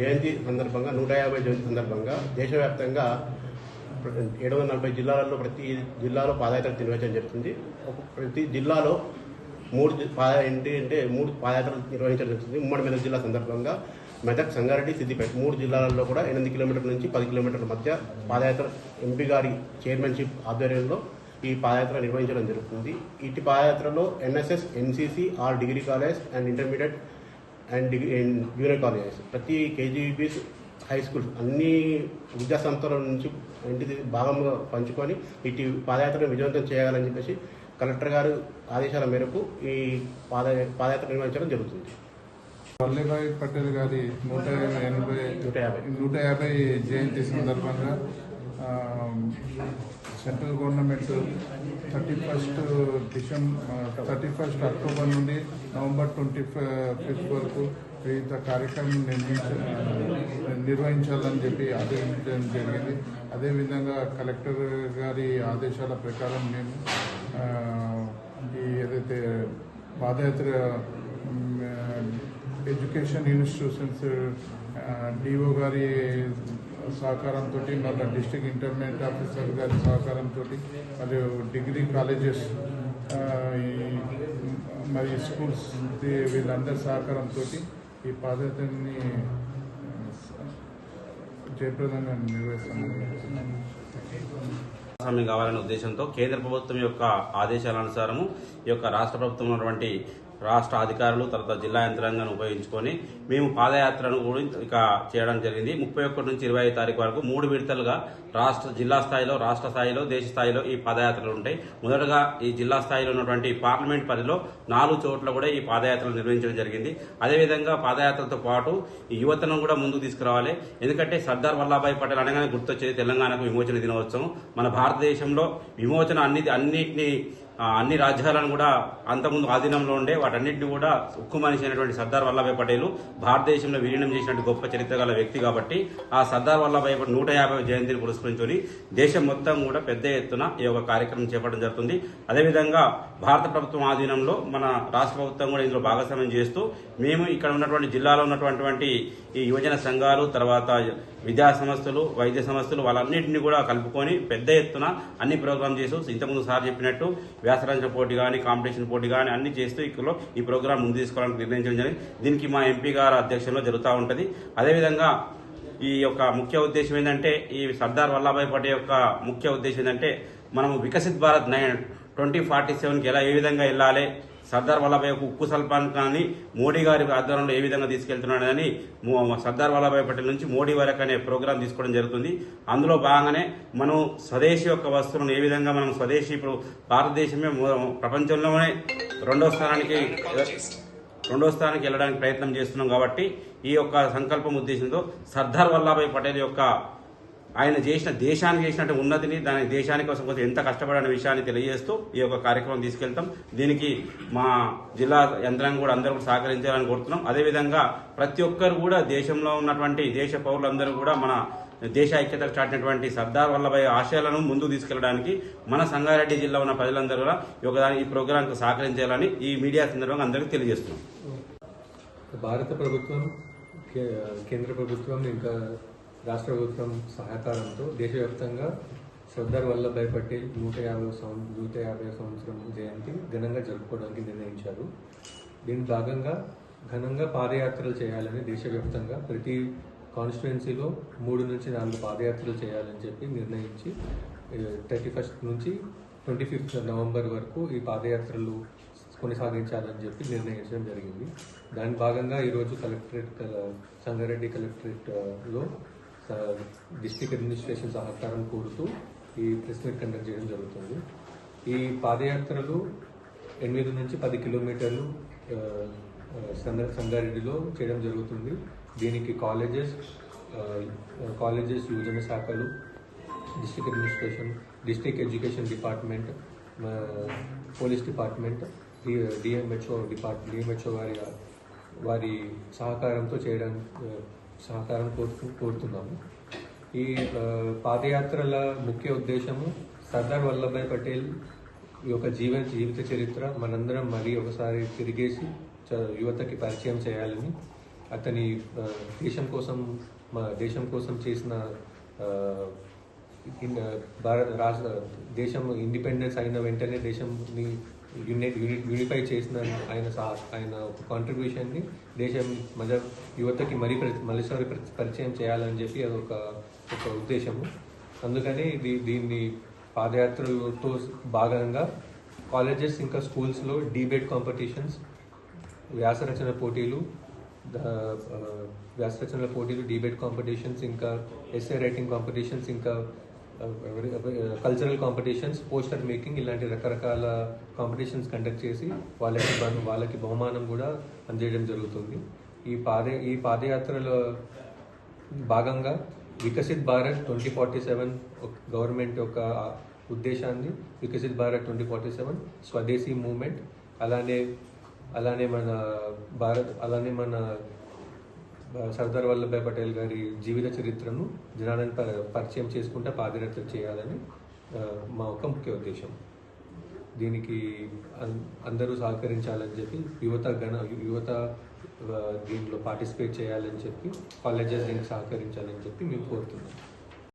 జయంతి సందర్భంగా నూట యాభై జయంతి సందర్భంగా దేశవ్యాప్తంగా ఏడు వందల నలభై జిల్లాలలో ప్రతి జిల్లాలో పాదయాత్ర నిర్వహించడం జరుగుతుంది. ప్రతి జిల్లాలో మూడు పాద ఏంటి అంటే మూడు పాదయాత్రలు నిర్వహించడం జరుగుతుంది. ఉమ్మడి మెదక్ జిల్లా సందర్భంగా మెదక్ సంగారెడ్డి సిద్దిపేట మూడు జిల్లాలలో కూడా ఎనిమిది కిలోమీటర్ల నుంచి పది కిలోమీటర్ల మధ్య పాదయాత్ర ఎంపీ గారి చైర్మన్షిప్ ఆధ్వర్యంలో ఈ పాదయాత్ర నిర్వహించడం జరుగుతుంది. ఇటు పాదయాత్రలో NSS NCC R degree college and intermediate and degree junior colleges. ప్రతి కేజీబీస్ హై స్కూల్స్ అన్ని విద్యా సంస్థల నుంచి ఇంటిది భాగంగా పంచుకొని ఇటు పాదయాత్రను విజయవంతం చేయాలని చెప్పేసి కలెక్టర్ గారు ఆదేశాల మేరకు ఈ పాద పాదయాత్ర నిర్వహించడం జరుగుతుంది. వల్లభాయ్ పటేల్ గారి నూట ఎనభై నూట యాభై. నూట యాభై జయంతి సందర్భంగా central government thirty first December thirty first October నుండి నవంబర్ ట్వంటీ ఫిఫ్త్ వరకు వివిధ కార్యక్రమం నిర్వహించాలని చెప్పి ఆదేశించడం జరిగింది. అదేవిధంగా కలెక్టర్ గారి ఆదేశాల ప్రకారం మేము ఈ ఏదైతే పాదయాత్ర ఎడ్యుకేషన్ ఇన్స్టిట్యూషన్స్ డిఓ గారి సహకారంతో మళ్ళీ డిస్ట్రిక్ట్ ఇంటర్మీడియట్ ఆఫీసర్ గారి సహకారంతో మరియు డిగ్రీ కాలేజెస్ మరి స్కూల్స్ వీళ్ళందరి సహకారంతో ఈ పాదయాత్రని జయప్రదంగా నిర్వహిస్తున్నాం. కావాలనే ఉద్దేశంతో కేంద్ర ప్రభుత్వం యొక్క ఆదేశాల అనుసారము ఈ యొక్క రాష్ట్ర ప్రభుత్వం ఉన్నటువంటి రాష్ట్ర అధికారులు తర్వాత జిల్లా యంత్రాంగాన్ని ఉపయోగించుకొని మేము పాదయాత్రను కూడా ఇక చేయడం జరిగింది. ముప్పై ఒకటి నుంచి ఇరవై ఐదు తారీఖు వరకు మూడు విడతలుగా రాష్ట్ర జిల్లా స్థాయిలో రాష్ట్ర స్థాయిలో దేశ స్థాయిలో ఈ పాదయాత్రలు ఉంటాయి. మొదటగా ఈ జిల్లా స్థాయిలో ఉన్నటువంటి పార్లమెంట్ పరిధిలో నాలుగు చోట్ల కూడా ఈ పాదయాత్రలు నిర్వహించడం జరిగింది. అదేవిధంగా పాదయాత్రతో పాటు ఈ యువతను కూడా ముందుకు తీసుకురావాలి. ఎందుకంటే సర్దార్ వల్లభాయ్ పటేల్ అనగానే గుర్తొచ్చేది తెలంగాణకు విమోచన దినోత్సవం. మన భారతదేశంలో విమోచన అన్ని అన్నింటినీ అన్ని రాజ్యాలను కూడా అంతకుముందు ఆధీనంలో ఉండే వాటన్నిటిని కూడా ఉక్కు మనిషి అయినటువంటి సర్దార్ వల్లభాయ్ పటేలు భారతదేశంలో విలీనం చేసినట్టు గొప్ప చరిత్ర గల వ్యక్తి కాబట్టి ఆ సర్దార్ వల్లభాయ్ నూట యాభై జయంతిని పురస్కరించుకొని దేశం మొత్తం కూడా పెద్ద ఎత్తున ఈ యొక్క కార్యక్రమం చేపట్టడం జరుగుతుంది. అదేవిధంగా భారత ప్రభుత్వం ఆధీనంలో మన రాష్ట్ర ప్రభుత్వం కూడా ఇందులో భాగస్వామ్యం చేస్తూ మేము ఇక్కడ ఉన్నటువంటి జిల్లాలో ఉన్నటువంటి ఈ యువజన సంఘాలు తర్వాత విద్యా సంస్థలు వైద్య సంస్థలు వాళ్ళన్నింటినీ కూడా కలుపుకొని పెద్ద ఎత్తున అన్ని ప్రోగ్రామ్ చేస్తూ ఇంతకుముందు సార్ చెప్పినట్టు వ్యాసరంజన పోటీ కానీ కాంపిటీషన్ పోటీ కానీ అన్ని చేస్తూ ఇక్కడ ఈ ప్రోగ్రామ్ ముందు తీసుకోవడానికి నిర్ణయించడం జరిగింది. దీనికి మా ఎంపీ గారి అధ్యక్షంలో జరుగుతూ ఉంటుంది. అదేవిధంగా ఈ యొక్క ముఖ్య ఉద్దేశం ఏంటంటే ఈ సర్దార్ వల్లభాయ్ పటేల్ యొక్క ముఖ్య ఉద్దేశం ఏంటంటే మనము Viksit Bharat nine twenty forty సెవెన్కి ఎలా ఏ విధంగా వెళ్ళాలి సర్దార్ వల్లభాయ్ యొక్క ఉక్కు సల్పాన్ కానీ మోడీ గారి ఆధ్వర్యంలో ఏ విధంగా తీసుకెళ్తున్నాడని సర్దార్ వల్లభాయ్ పటేల్ నుంచి మోడీ వరకు అనే ప్రోగ్రాం తీసుకోవడం జరుగుతుంది. అందులో భాగంగానే మనం స్వదేశీ యొక్క వస్తువులను ఏ విధంగా మనం స్వదేశీ ఇప్పుడు భారతదేశమే ప్రపంచంలోనే రెండో స్థానానికి రెండో స్థానానికి వెళ్ళడానికి ప్రయత్నం చేస్తున్నాం కాబట్టి ఈ యొక్క సంకల్పం ఉద్దేశంతో సర్దార్ వల్లభాయ్ పటేల్ యొక్క ఆయన చేసిన దేశానికి చేసినట్టు ఉన్నతిని దాని దేశాని కోసం కొంచెం ఎంత కష్టపడిన విషయాన్ని తెలియజేస్తూ ఈ యొక్క కార్యక్రమం తీసుకెళ్తాం. దీనికి మా జిల్లా యంత్రాంగం కూడా అందరూ కూడా సహకరించాలని కోరుతున్నాం. అదేవిధంగా ప్రతి ఒక్కరు కూడా దేశంలో ఉన్నటువంటి దేశ పౌరులందరూ కూడా మన దేశ ఐక్యత చాటినటువంటి సర్దార్ వల్లభాయ్ ఆశయాలను ముందుకు తీసుకెళ్ళడానికి మన సంగారెడ్డి జిల్లా ఉన్న ప్రజలందరూ కూడా ఈ ఒక దాని- ఈ ప్రోగ్రాంకు సహకరించాలని ఈ మీడియా సందర్భంగా అందరికీ తెలియజేస్తున్నాం. భారత ప్రభుత్వం కేంద్ర ప్రభుత్వం ఇంకా రాష్ట్ర ప్రభుత్వం సహకారంతో దేశవ్యాప్తంగా సర్దార్ వల్లభాయ్ పటేల్ నూట యాభై సంవత్సరం నూట యాభై సంవత్సరం జయంతి ఘనంగా జరుపుకోవడానికి నిర్ణయించారు. దీని భాగంగా ఘనంగా పాదయాత్రలు చేయాలని దేశవ్యాప్తంగా ప్రతి కాన్స్టిట్యుయెన్సీలో మూడు నుంచి నాలుగు పాదయాత్రలు చేయాలని చెప్పి నిర్ణయించి థర్టీ ఫస్ట్ నుంచి ట్వంటీ ఫిఫ్త్ నవంబర్ వరకు ఈ పాదయాత్రలు కొనసాగించాలని చెప్పి నిర్ణయించడం జరిగింది. దాని భాగంగా ఈరోజు కలెక్టరేట్ సంగారెడ్డి కలెక్టరేట్లో డిస్ట్రిక్ట్ అడ్మినిస్ట్రేషన్ సహకారం కోరుతూ ఈ ప్రెస్ మీట్ కండక్ట్ చేయడం జరుగుతుంది. ఈ పాదయాత్రలు ఎనిమిది నుంచి పది కిలోమీటర్లు సంగారెడ్డిలో చేయడం జరుగుతుంది. దీనికి కాలేజెస్ కాలేజెస్ యువజన శాఖలు district administration district education department police department DMHO depart DMHO వారి వారి సహకారంతో చేయడం సహకారం కోరుతూ కోరుతున్నాము. ఈ పాదయాత్రల ముఖ్య ఉద్దేశము సర్దార్ వల్లభాయ్ పటేల్ యొక్క జీవన జీవిత చరిత్ర మనందరం మరీ ఒకసారి తిరిగేసి యువతకి పరిచయం చేయాలని అతని దేశం కోసం మా దేశం కోసం చేసిన భారత రాష్ట్ర దేశం ఇండిపెండెన్స్ అయిన వెంటనే దేశంని యూనిట్ యూనిఫై చేసిన ఆయన ఆయన కాంట్రిబ్యూషన్ని దేశం మధ్య యువతకి మరీ ప్ర- మరోసారి ప్ర- పరిచయం చేయాలని చెప్పి అది ఒక ఒక ఉద్దేశము. అందుకని ఇది దీన్ని పాదయాత్రతో భాగంగా కాలేజెస్ ఇంకా స్కూల్స్లో డిబేట్ కాంపిటీషన్స్ వ్యాసరచన పోటీలు వ్యాసరచనల పోటీలు డిబేట్ కాంపిటీషన్స్ ఇంకా ఎస్ఏ రైటింగ్ కాంపిటీషన్స్ ఇంకా కల్చరల్ కాంపిటీషన్స్ పోస్టర్ మేకింగ్ ఇలాంటి రకరకాల కాంపిటీషన్స్ కండక్ట్ చేసి వాళ్ళకి వాళ్ళకి బహుమానం కూడా అందేయడం జరుగుతుంది. ఈ పాద ఈ పాదయాత్రలో భాగంగా Viksit Bharat twenty forty seven government యొక్క ఉద్దేశాన్ని Viksit Bharat twenty forty seven Swadeshi movement అలానే అలానే మన భారత్ అలానే మన సర్దార్ వల్లభాయ్ పటేల్ గారి జీవిత చరిత్రను జనాలను పరిచయం చేసుకుంటే పాదయాత్ర చేయాలని మా ఒక ముఖ్య ఉద్దేశం. దీనికి అందరూ సహకరించాలని చెప్పి యువత గణ యువత దీంట్లో పార్టిసిపేట్ చేయాలని చెప్పి కాలేజెస్ దీనికి సహకరించాలని చెప్పి మేము కోరుతున్నాం.